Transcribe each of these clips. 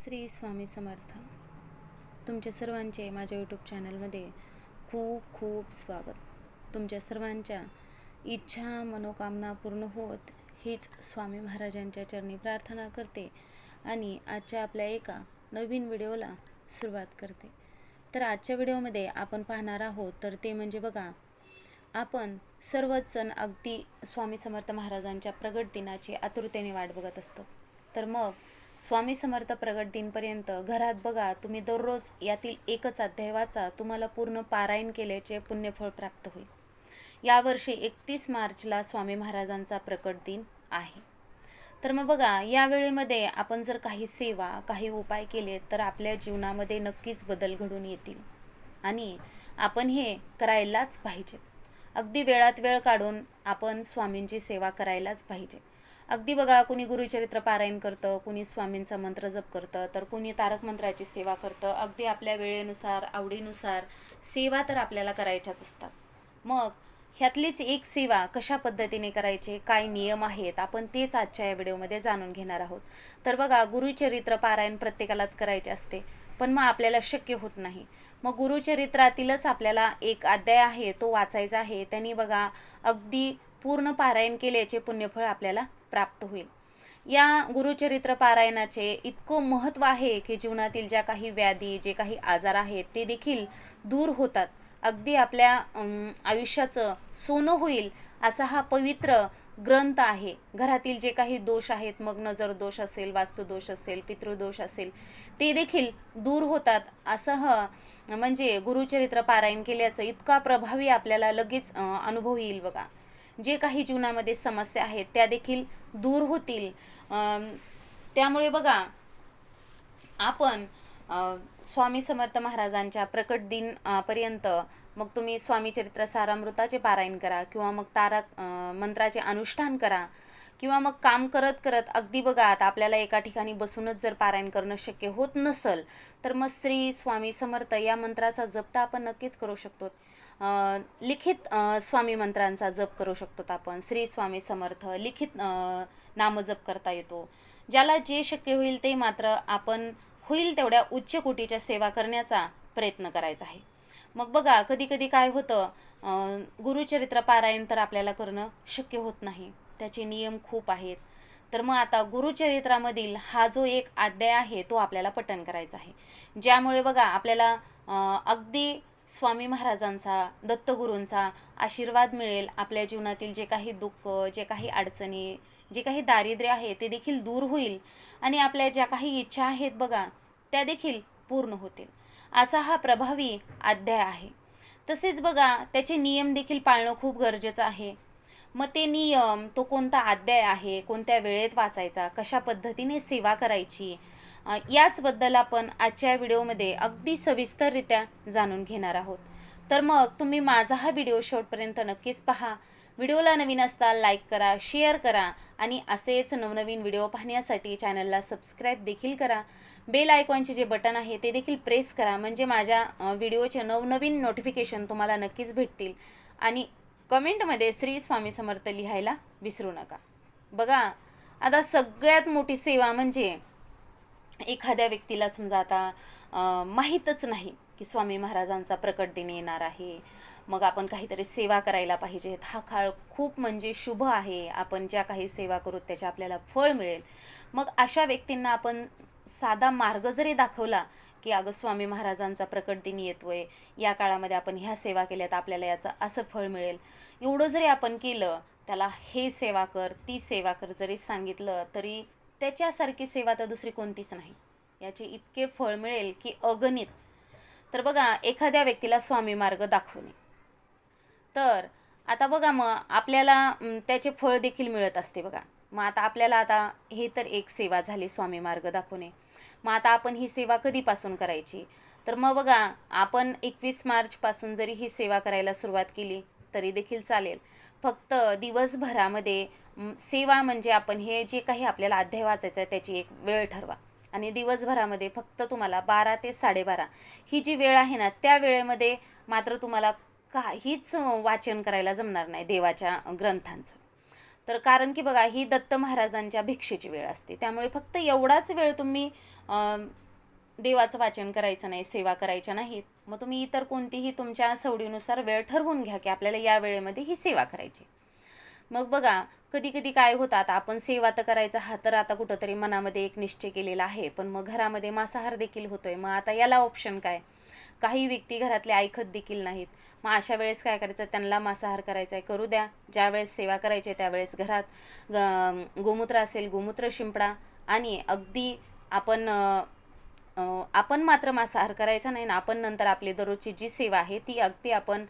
श्री स्वामी समर्थ. तुमच्या सर्वांचे माझ्या यूट्यूब चॅनलमध्ये खूप खूप स्वागत. तुमच्या सर्वांच्या इच्छा मनोकामना पूर्ण होत हीच स्वामी महाराजांच्या चरणी प्रार्थना करते आणि आजच्या आपल्या एका नवीन व्हिडिओला सुरुवात करते. तर आजच्या व्हिडिओमध्ये आपण पाहणार आहोत तर ते म्हणजे बघा आपण सर्वच जण अगदी स्वामी समर्थ महाराजांच्या प्रगट दिनाची आतुरतेने वाट बघत असतो. तर मग स्वामी समर्थ प्रगट दिनपर्यंत घरात बघा तुम्ही दररोज यातील एकच अध्याय वाचा तुम्हाला पूर्ण पारायण केल्याचे पुण्यफळ प्राप्त होईल. यावर्षी एकतीस मार्चला स्वामी महाराजांचा प्रकट दिन आहे. तर मग बघा या वेळेमध्ये आपण जर काही सेवा काही उपाय केले तर आपल्या जीवनामध्ये नक्कीच बदल घडून येतील. आणि आपण हे करायलाच पाहिजे. अगदी वेळात वेळ काढून आपण स्वामींची सेवा करायलाच पाहिजे. अगदी बघा कुणी गुरुचरित्र पारायण करतं कुणी स्वामींचा मंत्र जप करतं तर कुणी तारक मंत्राची सेवा करतं. अगदी आपल्या वेळेनुसार आवडीनुसार सेवा तर आपल्याला करायच्याच असतात. मग ह्यातलीच एक सेवा कशा पद्धतीने करायचे काय नियम आहेत आपण तेच आजच्या या व्हिडिओमध्ये जाणून घेणार आहोत. तर बघा गुरुचरित्र पारायण प्रत्येकालाच करायचे असते पण मग आपल्याला शक्य होत नाही. मग गुरुचरित्रातीलच आपल्याला एक अध्याय आहे तो वाचायचा आहे. त्यांनी बघा अगदी पूर्ण पारायण केल्याचे पुण्यफळ आपल्याला प्राप्त होईल. या गुरुचरित्र पारायणाचे इतकं महत्त्व आहे की जीवनातील ज्या काही व्याधी जे काही आजार आहेत ते देखील दूर होतात. अगदी आपल्या आयुष्याचं सोनं होईल असा हा पवित्र ग्रंथ आहे. घरातील जे काही दोष आहेत मग नजर दोष असेल वास्तुदोष असेल पितृदोष असेल ते देखील दूर होतात. असं ह म्हणजे गुरुचरित्र पारायण केल्याचं इतका प्रभावी आपल्याला लगेच अनुभव येईल बघा. जे काही जीवनामध्ये समस्या आहेत त्या देखील दूर होतील. त्यामुळे बघा आपण स्वामी समर्थ महाराजांच्या प्रकट दिन पर्यंत मग तुम्ही स्वामी चरित्र सारामृताचे पारायण करा किंवा मग तारक मंत्राचे अनुष्ठान करा किंवा मग काम करत करत अगदी बघा आता आपल्याला एका ठिकाणी बसूनच जर पारायण करणं शक्य होत नसल तर मग श्री स्वामी समर्थ या मंत्राचा जपता आपण नक्कीच करू शकतो. लिखित स्वामी मंत्रांचा जप करू शकतो आपण. श्री स्वामी समर्थ लिखित नामजप करता येतो. ज्याला जे शक्य होईल ते मात्र आपण होईल तेवढ्या उच्च कोटीच्या सेवा करण्याचा प्रयत्न करायचा आहे. मग बघा कधी कधी काय होतं गुरुचरित्र पारायण तर आपल्याला करणं शक्य होत नाही. त्याचे नियम खूप आहेत. तर मग आता गुरुचरित्रामधील हा जो एक अध्याय आहे तो आपल्याला पठण करायचा आहे. ज्यामुळे बघा आपल्याला अगदी स्वामी महाराजांचा दत्तगुरूंचा आशीर्वाद मिळेल आपल्या जीवनातील जे काही दुःख जे काही अडचणी जे काही दारिद्र्य आहे ते देखील दूर होईल. आणि आपल्या ज्या काही इच्छा आहेत बघा त्या देखील पूर्ण होतील. असा हा प्रभावी अध्याय आहे. तसेच बघा त्याचे नियम देखील पाळणं खूप गरजेचं आहे. मग ते नियम तो कोणता अध्याय आहे कोणत्या वेळेत वाचायचा कशा पद्धतीने सेवा करायची याचबद्दल आपण आजच्या व्हिडिओमध्ये अगदी सविस्तररित्या जाणून घेणार आहोत. तर मग तुम्ही माझा हा व्हिडिओ शेवटपर्यंत नक्कीच पहा. व्हिडिओला नवीन असता लाईक करा शेअर करा आणि असेच नवनवीन व्हिडिओ पाहण्यासाठी चॅनलला सबस्क्राईब देखील करा. बेल आयकॉनचे जे बटन आहे ते देखील प्रेस करा. म्हणजे माझ्या व्हिडिओचे नवनवीन नोटिफिकेशन तुम्हाला नक्कीच भेटतील. आणि कमेंटमध्ये श्री स्वामी समर्थ लिहायला विसरू नका. बघा आता सगळ्यात मोठी सेवा म्हणजे एखाद्या व्यक्तीला समजा आता माहीतच नाही की स्वामी महाराजांचा प्रकट दिन येणार आहे. मग आपण काहीतरी सेवा करायला पाहिजेत. हा काळ खूप म्हणजे शुभ आहे. आपण ज्या काही सेवा करू त्याचे आपल्याला फळ मिळेल. मग अशा व्यक्तींना आपण साधा मार्ग जरी दाखवला की अगं स्वामी महाराजांचा प्रकट दिन येतोय या काळामध्ये आपण ह्या सेवा केल्या तर आपल्याला याचं असं फळ मिळेल. एवढं जरी आपण केलं त्याला हे सेवा कर ती सेवा कर जरी सांगितलं तरी त्याच्यासारखी सेवा तर दुसरी कोणतीच नाही. याचे इतके फळ मिळेल की अगणित. तर बघा एखाद्या व्यक्तीला स्वामी मार्ग दाखवणे तर आता बघा मग आपल्याला त्याचे फळ देखील मिळत असते बघा. मग आता आपल्याला आता हे तर एक सेवा झाली स्वामी मार्ग दाखवणे मग आता आपण ही सेवा कधीपासून करायची? तर मग बघा आपण एकवीस मार्चपासून जरी ही सेवा करायला सुरुवात केली तरी देखील चालेल. फक्त दिवसभरामध्ये सेवा म्हणजे आपण हे जे काही आपल्याला अध्याय वाचायचं आहे त्याची एक वेळ ठरवा. आणि दिवसभरामध्ये फक्त तुम्हाला बारा ते साडेबारा ही जी वेळ आहे ना त्या वेळेमध्ये मात्र तुम्हाला काहीच वाचन करायला जमणार नाही देवाच्या ग्रंथांचं. तर कारण की बघा ही दत्त महाराजांच्या भिक्षेची वेळ असते. त्यामुळे फक्त एवढाच वेळ तुम्ही देवाचं वाचन करायचं नाही सेवा करायच्या नाही. मग तुम्ही इतर कोणतीही तुमच्या सवडीनुसार वेळ ठरवून घ्या की आपल्याला या वेळेमध्ये ही सेवा करायची मग बघा कधी कधी काय होतं आता आपण सेवा तर करायचा हा तर आता कुठंतरी मनामध्ये एक निश्चय केलेला आहे पण मग घरामध्ये मांसाहार देखील होतोय. मग आता याला ऑप्शन काय? काही व्यक्ती घरातले ऐकत देखील नाहीत. मग अशा वेळेस काय करायचं? त्यांना मांसाहार करायचा आहे करू द्या. ज्या वेळेस सेवा करायची आहे त्यावेळेस घरात ग- गोमूत्र असेल गोमूत्र शिंपडा आणि अगदी आपण आपण मात्र मांसाहार करायचा नाही ना आपण नंतर आपली दररोजची जी सेवा आहे ती अगदी आपण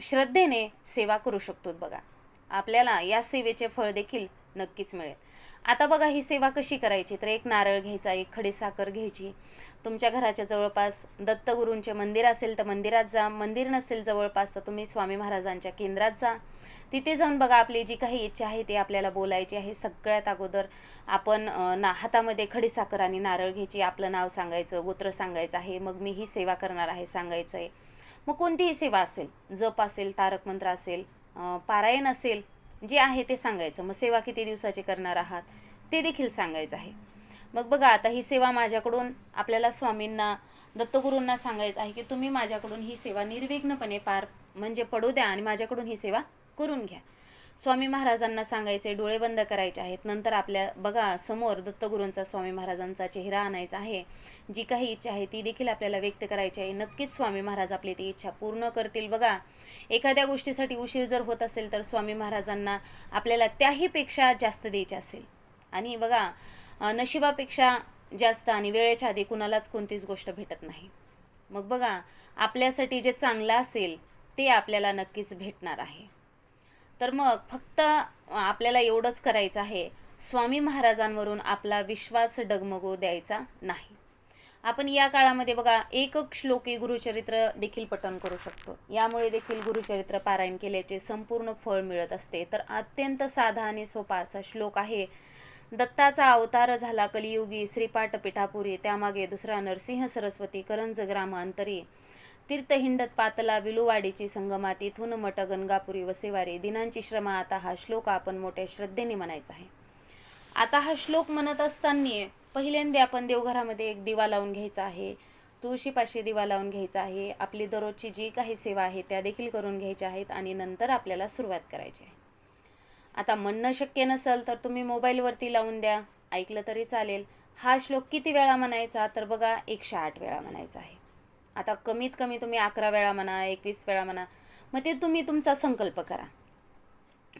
श्रद्धेने सेवा करू शकतो बघा. आपल्याला या सेवेचे फळ देखील नक्कीच मिळेल. आता बघा ही सेवा कशी करायची? तर एक नारळ घ्यायचा एक खडीसाखर घ्यायची. तुमच्या घराच्या जवळपास दत्तगुरूंचे मंदिर असेल तर मंदिरात जा. मंदिर नसेल जवळपास तर तुम्ही स्वामी महाराजांच्या केंद्रात जा. तिथे जाऊन बघा आपली जी काही इच्छा आहे ती आपल्याला बोलायची आहे. सगळ्यात अगोदर आपण ना हातामध्ये खडीसाखर आणि नारळ घ्यायची. आपलं नाव सांगायचं गोत्र सांगायचं आहे. मग मी ही सेवा करणार आहे सांगायचं आहे मग कोणतीही सेवा असेल जप असेल तारक मंत्र असेल पारायण असेल जे आहे ते सांगायचं. मग सेवा किती दिवसाची करणार आहात ते देखील सांगायचं आहे. मग बघा आता ही सेवा माझ्याकडून आपल्याला स्वामींना दत्तगुरूंना सांगायचं आहे की तुम्ही माझ्याकडून ही सेवा निर्विघ्नपणे पार म्हणजे पडू द्या आणि माझ्याकडून ही सेवा करून घ्या. स्वामी महाराजांना सांगायचे डोळे बंद करायचे आहेत. नंतर आपल्या बघा समोर दत्तगुरूंचा स्वामी महाराजांचा चेहरा आणायचा आहे. जी काही इच्छा आहे ती देखील आपल्याला व्यक्त करायची आहे. नक्कीच स्वामी महाराज आपली ती इच्छा पूर्ण करतील. बघा एखाद्या गोष्टीसाठी उशीर जर होत असेल तर स्वामी महाराजांना आपल्याला त्याहीपेक्षा जास्त द्यायचे असेल. आणि बघा नशिबापेक्षा जास्त आणि वेळेच्या आधी कुणालाच कोणतीच गोष्ट भेटत नाही. मग बघा आपल्यासाठी जे चांगलं असेल ते आपल्याला नक्कीच भेटणार आहे. तर मग फक्त आपल्याला एवढंच करायचं आहे. स्वामी महाराजांवरून आपला विश्वास डगमगू द्यायचा नाही. आपण या काळामध्ये बघा एक श्लोकी गुरुचरित्र देखील पठण करू शकतो. यामुळे देखील गुरुचरित्र पारायण केल्याचे संपूर्ण फळ मिळत असते. तर अत्यंत साधा आणि सोपा असा श्लोक आहे दत्ताचा अवतार झाला कलियुगी श्रीपाठ पिठापुरी त्यामागे दुसरा नरसिंह सरस्वती करंज ग्रामांतरी. तीर्थहिंडत पातला विलुवाडीची संगमा तिथून मठ गंगापुरी वसेवारी दिनांची श्रमा. आता हा श्लोक आपण मोठ्या श्रद्धेने म्हणायचा आहे. आता हा श्लोक म्हणत असताना पहिल्यांदा आपण देवघरामध्ये एक दिवा लावून घ्यायचा आहे. तुळशीपाशी दिवा लावून घ्यायचा आहे. आपली दररोजची जी काही सेवा आहे त्या देखील करून घ्यायच्या आहेत आणि नंतर आपल्याला सुरुवात करायची आहे. आता म्हणणं शक्य नसेल तर तुम्ही मोबाईलवरती लावून द्या. ऐकलं तरी चालेल. हा श्लोक किती वेळा म्हणायचा? तर बघा एकशे आठ वेळा म्हणायचा आहे. आता कमीत कमी तुम्ही अकरा वेळा म्हणा एकवीस वेळा म्हणा मग ते तुम्ही तुमचा संकल्प करा.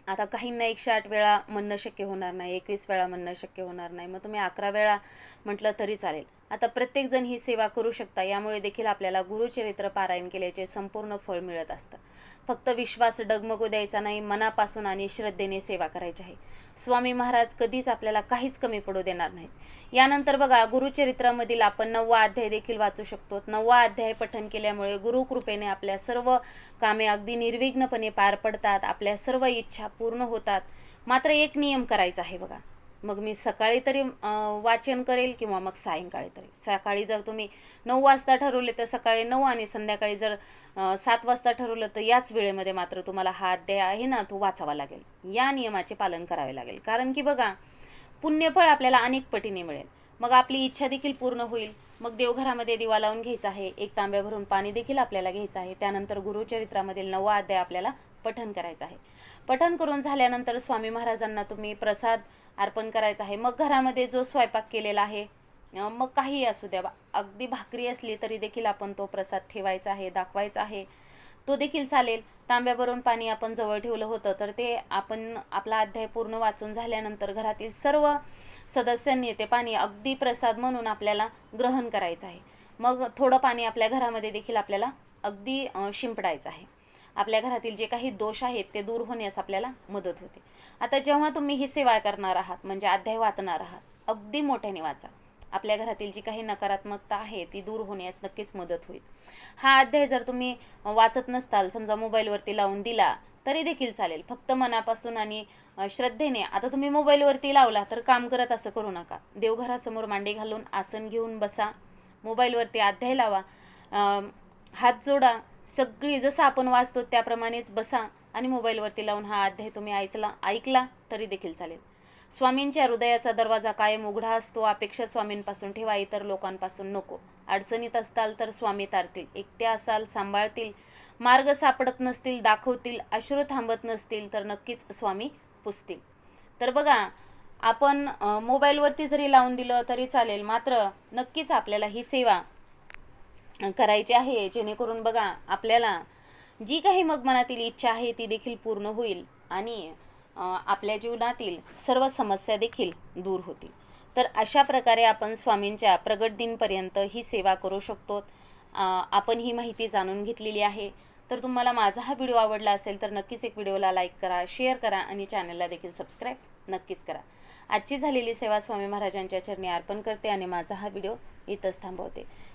आता काहींना एकशे आठ वेळा म्हणणं शक्य होणार नाही एकवीस वेळा म्हणणं शक्य होणार नाही मग तुम्ही अकरा वेळा म्हटलं तरी चालेल. आता प्रत्येकजण ही सेवा करू शकता. यामुळे देखील आपल्याला गुरुचरित्र पारायण केल्याचे संपूर्ण फळ मिळत असतं. फक्त विश्वास डगमगू द्यायचा नाही मनापासून आणि श्रद्धेने सेवा करायची आहे. स्वामी महाराज कधीच आपल्याला काहीच कमी पडू देणार नाहीत. यानंतर बघा गुरुचरित्रामधील आपण नववा अध्याय देखील वाचू शकतो. नववा अध्याय पठन केल्यामुळे गुरुकृपेने आपल्या सर्व कामे अगदी निर्विघ्नपणे पार पडतात. आपल्या सर्व इच्छा पूर्ण होतात. मात्र एक नियम करायचा आहे बघा. मग मी सकाळी तरी वाचन करेल किंवा मग सायंकाळी तरी. सकाळी जर तुम्ही नऊ वाजता ठरवले तर सकाळी नऊ आणि संध्याकाळी जर सात वाजता ठरवलं तर याच वेळेमध्ये मात्र तुम्हाला हा अध्याय आहे ना तो वाचावा लागेल. या नियमाचे पालन करावे लागेल. कारण की बघा पुण्यफळ आपल्याला अनेक पटीने मिळेल. मग आपली इच्छा देखील पूर्ण होईल. मग देवघरामध्ये दिवा लावून घ्यायचा आहे एक तांब्या भरून पाणी देखील आपल्याला घ्यायचं आहे. त्यानंतर गुरुचरित्रामधील नवा अध्याय आपल्याला पठन करायचं आहे. पठन करून झाल्यानंतर स्वामी महाराजांना तुम्ही प्रसाद अर्पण करायचं आहे. मग घरामध्ये जो स्वयंपाक केलेला आहे मग काही असू द्या. बा- अगदी भाकरी असली तरी देखील आपण तो प्रसाद ठेवायचा आहे दाखवायचा आहे. तो देखील चालेल. तांब्यावरून पाणी आपण जवळ ठेवलं होतं तर ते आपण आपला अध्याय पूर्ण वाचून झाल्यानंतर घरातील सर्व सदस्यांनी ते पाणी अगदी प्रसाद म्हणून आपल्याला ग्रहण करायचं आहे. मग थोडं पाणी आपल्या घरामध्ये देखील आपल्याला अगदी शिंपडायचं आहे. आपल्या घरातील जे काही दोष आहेत ते दूर होण्यास आपल्याला मदत होते. आता जेव्हा तुम्ही ही सेवा करणार आहात म्हणजे अध्याय वाचणार आहात अगदी मोठ्याने वाचा. आपल्या घरातील जी काही नकारात्मकता आहे ती दूर होण्यास नक्कीच मदत होईल. हा अध्याय जर तुम्ही वाचत नसताल समजा मोबाईलवरती लावून दिला तरी देखील चालेल. फक्त मनापासून आणि श्रद्धेने आता तुम्ही मोबाईलवरती लावला तर काम करत असं करू नका. देवघरासमोर मांडी घालून आसन घेऊन बसा. मोबाईलवरती अध्याय लावा. हात जोडा. सगळी जसं आपण वाचतो त्याप्रमाणेच बसा आणि मोबाईलवरती लावून हा अध्याय तुम्ही ऐकला ऐकला तरी देखील चालेल. स्वामींच्या हृदयाचा दरवाजा कायम उघडा असतो अपेक्षा स्वामींपासून ठेवा इतर लोकांपासून नको. अडचणीत असताल तर स्वामी तारतील एकटे असाल सांभाळतील मार्ग सापडत नसतील दाखवतील अश्रू थांबत नसतील तर नक्कीच स्वामी पुसतील. तर बघा आपण मोबाईलवरती जरी लावून दिलं तरी चालेल मात्र नक्कीच आपल्याला ही सेवा करायची आहे जेणेकरून बघा आपल्याला जी काही मग मनातील इच्छा आहे ती देखील पूर्ण होईल आणि आपल्या जीवनातील सर्व समस्या देखील दूर होतील. तर अशा प्रकारे आपण स्वामींच्या प्रगट दिनपर्यंत ही सेवा करू शकतो. आपण ही माहिती जाणून घेतलेली आहे. तर तुम्हाला माझा हा व्हिडिओ आवडला असेल तर नक्कीच एक व्हिडिओला लाईक करा शेअर करा आणि चॅनलला देखील सबस्क्राईब नक्कीच करा. आजची झालेली सेवा स्वामी महाराजांच्या चरणी अर्पण करते आणि माझा हा व्हिडिओ इथंच थांबवते.